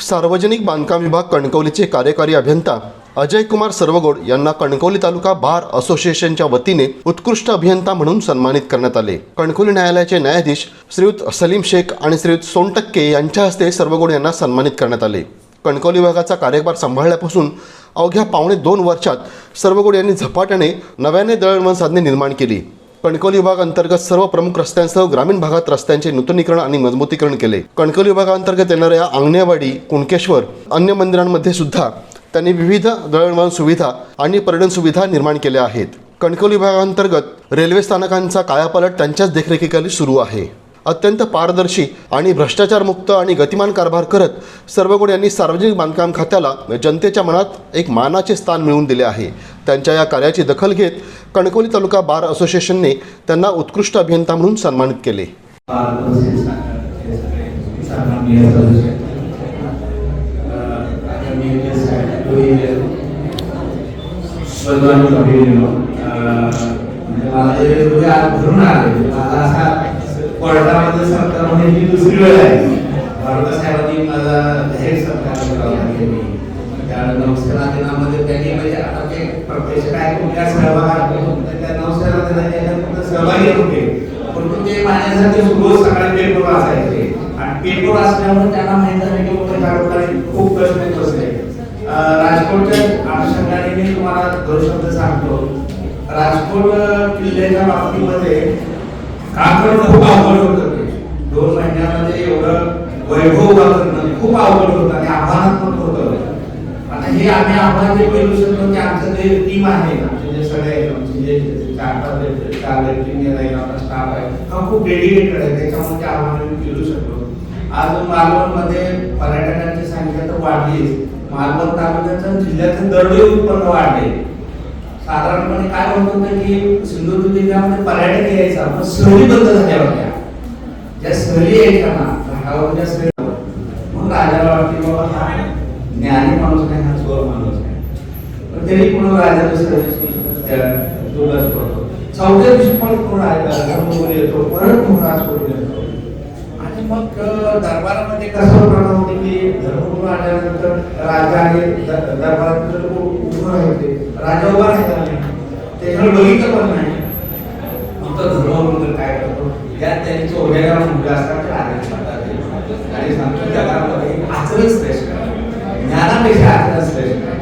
सार्वजनिक बांधकाम विभाग कणकवलीचे कार्यकारी अभियंता अजय कुमार सर्वगोड यांना कणकवली तालुका बार असोसिएशनच्या वतीने उत्कृष्ट अभियंता म्हणून सन्मानित करण्यात आले. कणकवली न्यायालयाचे न्यायाधीश श्रीयुत सलीम शेख आणि श्रीयुत सोनटक्के यांच्या हस्ते सर्वगोड यांना सन्मानित करण्यात आले. कणकवली विभागाचा कार्यभार सांभाळल्यापासून अवघ्या पावणे दोन वर्षात सर्वगोड यांनी झपाट्याने नव्याने दळणवळण साधने निर्माण केली. कणकवली विभाग अंतर्गत सर्व प्रमुख रस्त्यांसह ग्रामीण भागात रस्त्यांचे नूतनीकरण आणि मजबूतीकरण केले. कणकवली विभागांतर्गत येणाऱ्या आंगणेवाडी कुणकेश्वर अन्य मंदिरांमध्ये सुद्धा त्यांनी विविध दळणवळण सुविधा आणि पर्यटन सुविधा निर्माण केल्या आहेत. कणकवली विभागांतर्गत रेल्वे स्थानकांचा कायापालट त्यांच्याच देखरेखीखाली सुरू आहे. अत्यंत पारदर्शी आणि भ्रष्टाचारमुक्त आणि गतिमान कारभार करत सर्वगुण यांनी सार्वजनिक बांधकाम खात्याला जनतेच्या मनात एक मानाचे स्थान मिळवून दिले आहे. त्यांच्या या कार्याची दखल घेत कणकवली तालुका बार असोसिएशनने त्यांना उत्कृष्ट अभियंता म्हणून सन्मानित केले. वर्धामध्ये सरकार म्हणजे ही दुसरी वेळ आहे. भारत साहेबांनी माझा जाहीर सरकार त्या नमस्कार दिनामध्ये त्यांनी म्हणजे आता ते प्रत्यक्ष काय कुठल्या सहभाग त्या नमस्कार दिनाच्या फक्त सहभागी होते. परंतु ते माझ्यासाठी रोज सकाळी पेपर वाचायचे. आणि पेपर वाचल्यामुळे त्यांना माहीत झालं की बाबा तालुक्यात खूप प्रश्न येत असते राजकोटच्या अनुषंगाने मी तुम्हाला दोन शब्द सांगतो. राजकोट किल्ल्याच्या बाबतीमध्ये काम करणं खूप अवघड होतं दोन महिन्यामध्ये एवढं वैभव उभा करणं खूप अवघड होतं आणि आव्हानात्मक होतं. आता हे आम्ही आव्हान जे बोलू शकतो की आमचं जे टीम आहे आमचे जे सगळे आमचे जे चार पाच चार आहे आपला स्टाफ आहे हा खूप डेडिकेटेड आहे. त्याच्यामुळे ते आव्हान आम्ही शकतो आज मालवणमध्ये पर्यटकांची संख्या तर वाढलीच. मालवण तालुक्याचं जिल्ह्याचं दरडोई उत्पन्न वाढले. साधारणपणे काय होत होतं की सिंधुदुर्ग जिल्ह्यामध्ये पर्यटक यायचा पण सहली बंद झाल्या होत्या. ज्या सहली यायच्या ना घाटावर सहली मग राजाला वाटते बाबा हा ज्ञानी माणूस नाही हा चोर माणूस नाही पण तरी पण राजा दुसऱ्या दिवशी करतो चौथ्या दिवशी पण कोण राजा येतो परत कोण राजकोट येतो. आणि मग दरबारामध्ये कसं प्रणाम होते की धर्मगुरु आल्यानंतर राजा आणि दरबारात लोक उभं राहते राजा उभा राहिला नाही त्याच्याकडे बघितलं पण नाही. मग तो धर्मगुरू तर काय करतो? या त्यांनी चोऱ्याला मुलगा असतात ते सांगतात. आणि सांगतो जगामध्ये आचरण श्रेष्ठ ज्ञानापेक्षा आचरण श्रेष्ठ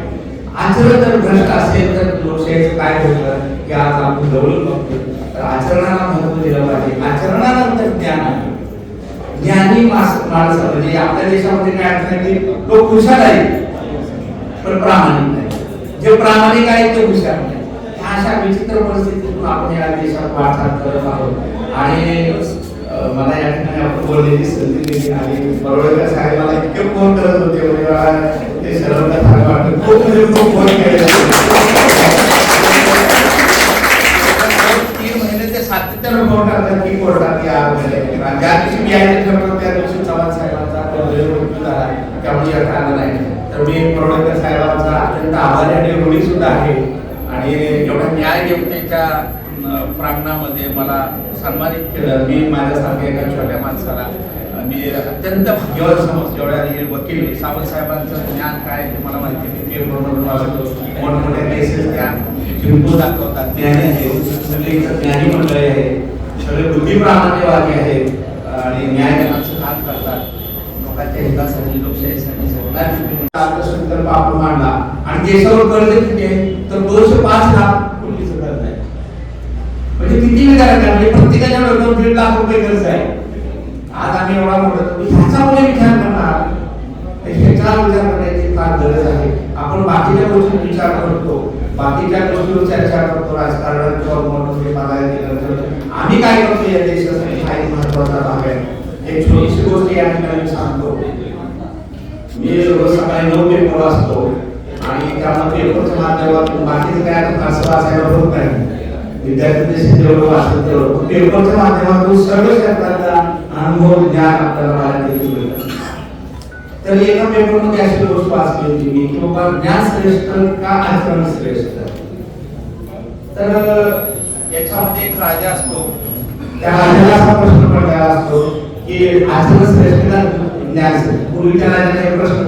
आचरण जर भ्रष्ट असेल तर लोकशाहीचं काय होतं? की आज आपण जवळून बघतो. तर आचरणाला महत्त्व दिलं पाहिजे. आचरणानंतर ज्ञान आहे. ज्ञानी माणसं म्हणजे आपल्या देशामध्ये काय अडचण की लोक हुशार आहेत. पण प्रामाणिक. जे प्रामाणिक आहेत ते हुशार नाही. अशा विचित्र परिस्थितीतून आपण या देशात वाटचाल करत आहोत. आणि मला या ठिकाणी आपण बोललेली संधी दिली आणि बरोबर साहेब मला इतके फोन करत होते. म्हणजे ते सर्वांना चांगलं वाटत. खूप म्हणजे खूप फोन केले तीन महिने ते सातत्यानं फोन करतात की कोर्टात या वगैरे. ज्या दिवशी मी ठरवलं त्या दिवशी चव्हाण साहेबांचा त्यामुळे येता नाही तर मी प्रवडकर साहेबांचा अत्यंत आभारी आणि ऋणी सुद्धा आहे. आणि एवढ्या न्यायदेवतेच्या अं, प्रांगणामध्ये मला सन्मानित केलं. मी माझ्यासारख्या एका छोट्या माणसाला मी अत्यंत भाग्यवान समजतो. एवढ्या हे वकील सावंत साहेबांचं ज्ञान काय ते मला माहिती आहे. मी मोठमोठ्या केसेस त्या चिंतू दाखवतात. ज्ञानी आहे. म्हणजे सगळे ज्ञानी मंडळी आहे. सगळे बुद्धिप्रामाण्यवादी आहेत. आणि न्यायदानाचं लोकांच्या हितासाठी लोकशाहीसाठी आपला आपण मांडला. आणि देशावर कर्ज किती तर दोनशे पाच लाख कोटीचं कर्ज आहे. म्हणजे किती विचार म्हणजे प्रत्येकाच्या डोक्यावर दीड लाख रुपये कर्ज आहे. आज आम्ही एवढा मोठा ह्याचा कोणी विचार करणार. ह्याचा विचार करण्याची फार गरज आहे. आपण बाकीच्या गोष्टी विचार करतो. बाकीच्या गोष्टीवर चर्चा करतो. राजकारणात किंवा आम्ही काय करतो या देशासाठी? हा एक महत्त्वाचा भाग आहे. एक छोटीशी गोष्ट या ठिकाणी सांगतो मी सकाळी नऊ पेपर वाचतो आणि त्यामध्ये पेपरच्या माध्यमातून बाकीचं काय आता वाचायला होत नाही विद्यार्थी जेवढं वाचत तेवढं पेपरच्या माध्यमातून सर्व क्षेत्राचा अनुभव ज्ञान आपल्याला मिळतं. तर एका पेपरमध्ये अशी गोष्ट वाचली होती मी की बाबा ज्ञान श्रेष्ठ का आचरण श्रेष्ठ तर याच्यामध्ये एक राजा असतो त्या राजाला असा प्रश्न पडलेला असतो की आचरण श्रेष्ठ का ज्ञान श्रेष्ठ पूर्वीच्या राजाला एक प्रश्न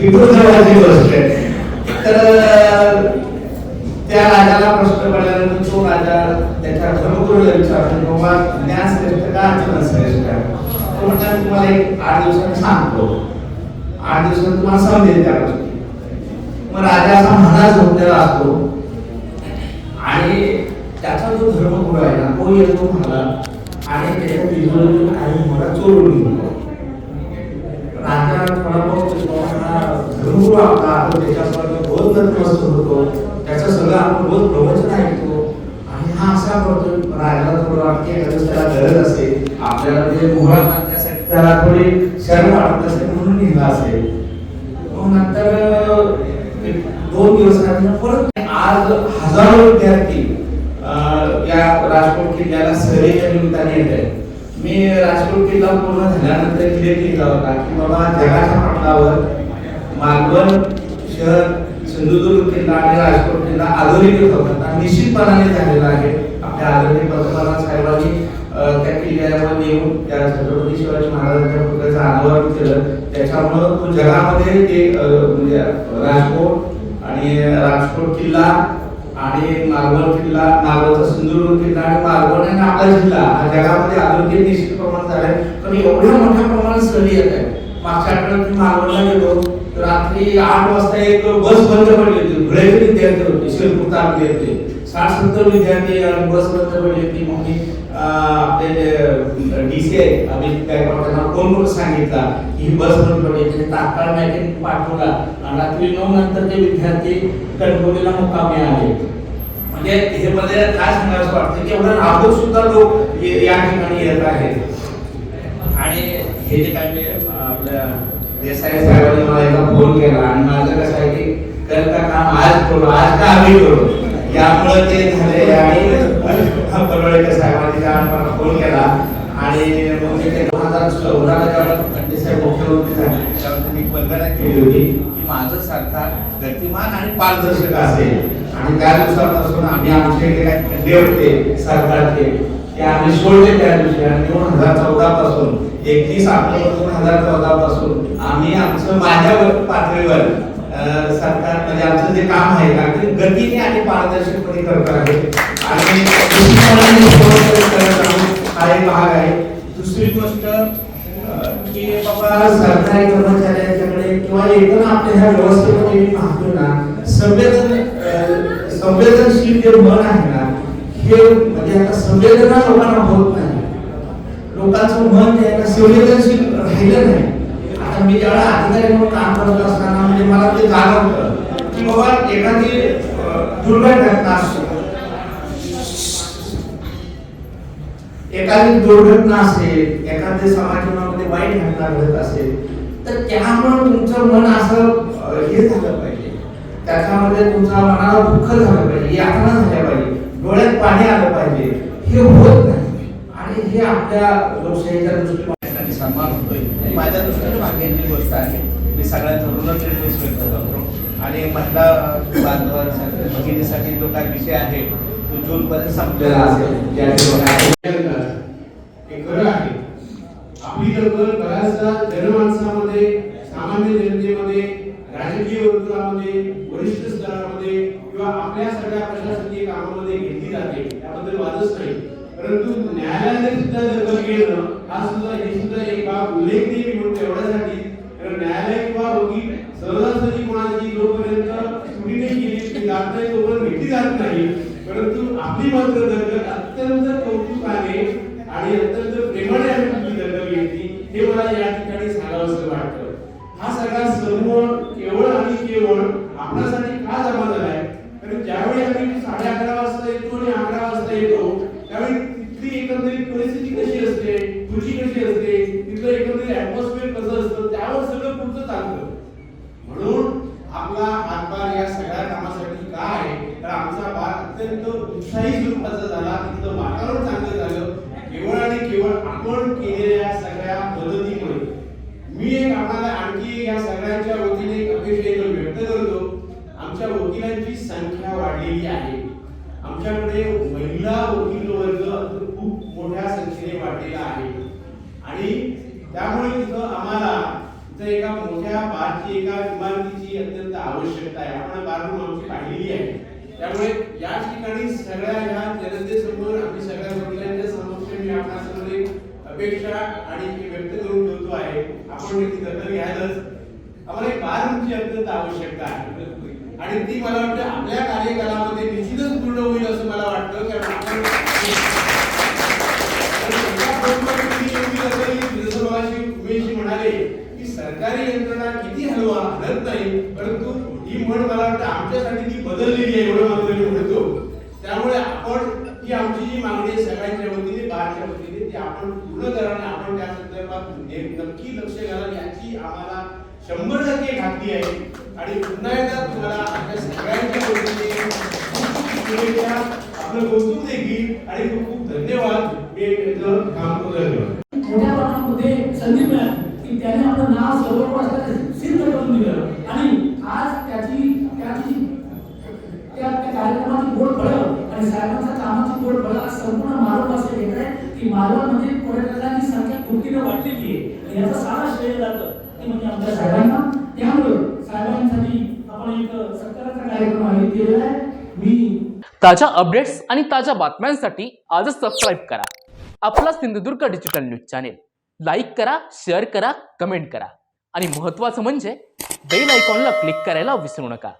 तिथून जवळची गोष्ट आहे. तर त्या राजाला प्रश्न पडल्यानंतर तो राजा त्याच्या धर्मगुरूला विचारतो बाबा ज्ञान श्रेष्ठ का आचरण श्रेष्ठ तो म्हणतात तुम्हाला एक आठ दिवसात सांगतो. आठ दिवसात तुम्हाला समजेल त्या गोष्टी. मग राजा असा महाराज झोपलेला असतो आणि त्याचा जो धर्मगुरू आहे ना तो येतो मला आणि त्याच्या तिजोरीतून काही मला चोरून घेऊन राजा थोडा बहुत हा आपला आपण त्याच्याबरोबर बहुत नतमस्त होतो त्याचं सगळं आपण बहुत प्रवचन ऐकतो. आणि हा असा करतो राजाला थोडं वाटते एखादं त्याला गरज असेल आपल्याला ते मोहरा बांधण्यासाठी त्याला थोडी शरण वाटत असेल म्हणून निघला असेल. मग नंतर दोन दिवसानंतर परत आज हजारो विद्यार्थी अं, या राजकोट किल्ल्याला सहलीच्या निमित्ताने येत आहे मी राजकोट किल्ला पूर्ण झाल्यानंतर क्लिअर केला होता की बाबा जगाच्या पटलावर मालवण शहर सिंधुदुर्ग किल्ला आणि राजकोट किल्ला अधोरेखित होता. निश्चितपणाने झालेला आहे. आपल्या आदरणीय पंतप्रधान साहेबांनी त्या किल्ल्यावर येऊन त्या छत्रपती शिवाजी महाराजांच्या पुतळ्याचं अनावरण केलं. त्याच्यामुळं तो जगामध्ये ते म्हणजे राजकोट आणि राजकोट किल्ला आणि मालवण किल्ला मालवणचा सिंधुदुर्ग किल्ला आणि मालवण आणि आपला जिल्हा हा जगामध्ये अधोरेखित निश्चित प्रमाणात झालाय. पण एवढ्या मोठ्या प्रमाणात सहली येत आहे मागच्या आठवड्यात मालवणला गेलो तर रात्री वाजता एक बस बंद पडली होती. विद्यार्थी बस बंद पडली होती आपले की बस बंद पडली तात्काळ पाठवला आणि रात्री नंतर ते विद्यार्थी आले म्हणजे हे मध्ये काय सांगायचं वाटतं की एवढं सुद्धा लोक या ठिकाणी येत आहेत आणि हे जे आपल्या देसाई साहेबांनी मला एकदा फोन केला आणि माझं कसं आहे की करता काम आज करू आज का आम्ही करू? यामुळे ते झाले आणि परवडेकर साहेबांनी त्या मला फोन केला आणि मग ते दोन हजार चौदाला जेव्हा खंडे मुख्यमंत्री झाले. तेव्हा मी कल्पना केली होती की माझं सरकार गतिमान आणि पारदर्शक असेल. आणि त्या दिवसापासून आम्ही आमचे जे काही खड्डे होते सरकारचे ते आम्ही सोडले त्या दिवशी. आणि दोन हजार चौदा पासून एकतीस ऑक्टोबर दोन हजार चौदा पासून आम्ही आमचं माझ्या पातळीवर सरकार म्हणजे आमचं जे काम आहे अगदी गतीने आणि पारदर्शकपणे म्हणजे करत आहे आणि हा एक भाग आहे. दुसरी गोष्ट की बाबा सरकारी कर्मचाऱ्यांच्याकडे किंवा एकदम आपल्या ह्या व्यवस्थेमध्ये मी पाहतो ना संवेदन संवेदनशील जे मन आहे ना हे म्हणजे आता संवेदना लोकांना होत नाही. लोकांचं मन जे आहे ना संवेदनशील राहिलं नाही. आता मी ज्यावेळा अधिकारी म्हणून काम करत असताना म्हणजे मला ते जाणवलं की बाबा एखादी दुर्घटना असते. एखादी दुर्घटना असेल एखाद्या समाजामध्ये वाईट घटना घडत असेल तर त्यामुळे तुमचं मन असं हे झालं पाहिजे. त्याच्यामध्ये तुमच्या मनाला दुःख झालं पाहिजे यातना झाल्या पाहिजे डोळ्यात पाणी आलं पाहिजे. हे होत नाही. आणि हे आपल्या लोकशाहीच्या दृष्टीने सन्मान होतोय. माझ्या दृष्टीने भाग्याची गोष्ट आहे. मी सगळ्या तरुणांचे रिक्वेस्ट व्यक्त करतो. आणि महिला बांधवांसाठी भगिनीसाठी जो काही विषय आहे तो जून पर्यंत संपलेला असेल हे खरं आहे. आपली दखल बऱ्याचदा जनमानसामध्ये सामान्य जनतेमध्ये राजकीय वर्तुळामध्ये वरिष्ठ स्तरामध्ये किंवा आपल्या सगळ्या प्रशासकीय कामामध्ये घेतली जाते. त्याबद्दल वादच नाही. परंतु न्यायालयाने सुद्धा दखल घेणं हा सुद्धा हे सुद्धा एक बाब उल्लेखनीय मी म्हणतो एवढ्यासाठी. कारण न्यायालय किंवा वकील सहजासहजी कोणाची जोपर्यंत सुटी नाही केली जात नाही तोपर्यंत भेटली जात नाही. परंतु आपली मात्र दखल अत्यंत कौतुकाने आणि अत्यंत प्रेमाने आम्ही तुमची दखल घेतली हे मला या ठिकाणी सांगावंसं वाटतं हा सगळा समूह केवळ आणि केवळ आपल्यासाठी का जमा झालाय कारण ज्यावेळी आम्ही साडे अकरा वाजता येतो आणि अकरा वाजता येतो त्यावेळी तिथली एकंदरीत परिस्थिती कशी असते तुझी कशी असते तिथलं एकंदरीत ऍटमॉस्फिअर कसं असतं त्यावर सगळं पुढचं चालतं म्हणून आपला हातभार या सगळ्या कामासाठी काय तर आमचा भाग अत्यंत उत्साही स्वरूपाचा झाला. तिथलं वातावरण चांगलं झालं. केवळ आणि केवळ आपण केलेल्या सगळ्या मदतीमुळे. मी एक आम्हाला आणखी या सगळ्यांच्या वतीने एक अपेक्षा व्यक्त करतो. आमच्या वकिलांची संख्या वाढलेली आहे. आमच्याकडे महिला वकील वर्ग खूप मोठ्या संख्येने वाढलेला आहे आणि त्यामुळे तिथं आम्हाला इथं एका मोठ्या बारची एका इमारतीची अत्यंत आवश्यकता आहे आपण बाररूम आमची पाहिलेली आहे त्यामुळे या ठिकाणी सगळ्या ह्या जनतेसमोर आम्ही सगळ्या वडिलांच्या समक्ष मी आपणासमोर एक अपेक्षा आणि व्यक्त करून ठेवतो आहे. आपण ती दखल घ्यायलाच आम्हाला एक बाररूमची अत्यंत आवश्यकता आहे. आणि ती मला वाटतं आपल्या कार्यकालामध्ये निश्चितच पूर्ण होईल असं मला वाटतं कारण आपण म्हणाले की सरकारी यंत्रणा किती हलवा हलत नाही परंतु ही म्हण मला वाटतं आमच्यासाठी ती बदललेली आहे एवढं मात्र मी म्हणतो. ही मागणी सगळ्यांच्या वतीने बाहेरच्या वतीने ती आपण पूर्ण करा आपण त्या संदर्भात नक्की लक्ष घाला याची आम्हाला शंभर टक्के खात्री आहे. आणि पुन्हा एकदा तुम्हाला आपल्या सगळ्यांच्या वतीने आपलं कौतुक देखील आणि खूप खूप धन्यवाद. मी याचं काम करू मोठ्या प्रमाणामध्ये संधी मिळाली की त्याने आपलं नाव सर्व सिद्ध करून दिलं. आणि आज त्याची त्याची त्या कार्यक्रमाची गोड फळं आणि साहेबांचा की आहे म्हणजे पर्यटकांची संख्या दुपटीनं वाढलेली आहे. याचं सारा श्रेय जातं. ते म्हणजे आमच्या साहेबांना. त्यामुळे साहेबांसाठी आपण एक सरकारचा कार्यक्रम आयोजित केलेला आहे. मी ताज्या अपडेट्स आणि ताज्या बातम्यांसाठी आजच सबस्क्राईब करा. आपला Sindhudurg digital news channel like करा शेअर करा कमेंट करा. आणि महत्त्वाचं म्हणजे बेल आयकॉनला क्लिक करायला विसरू नका.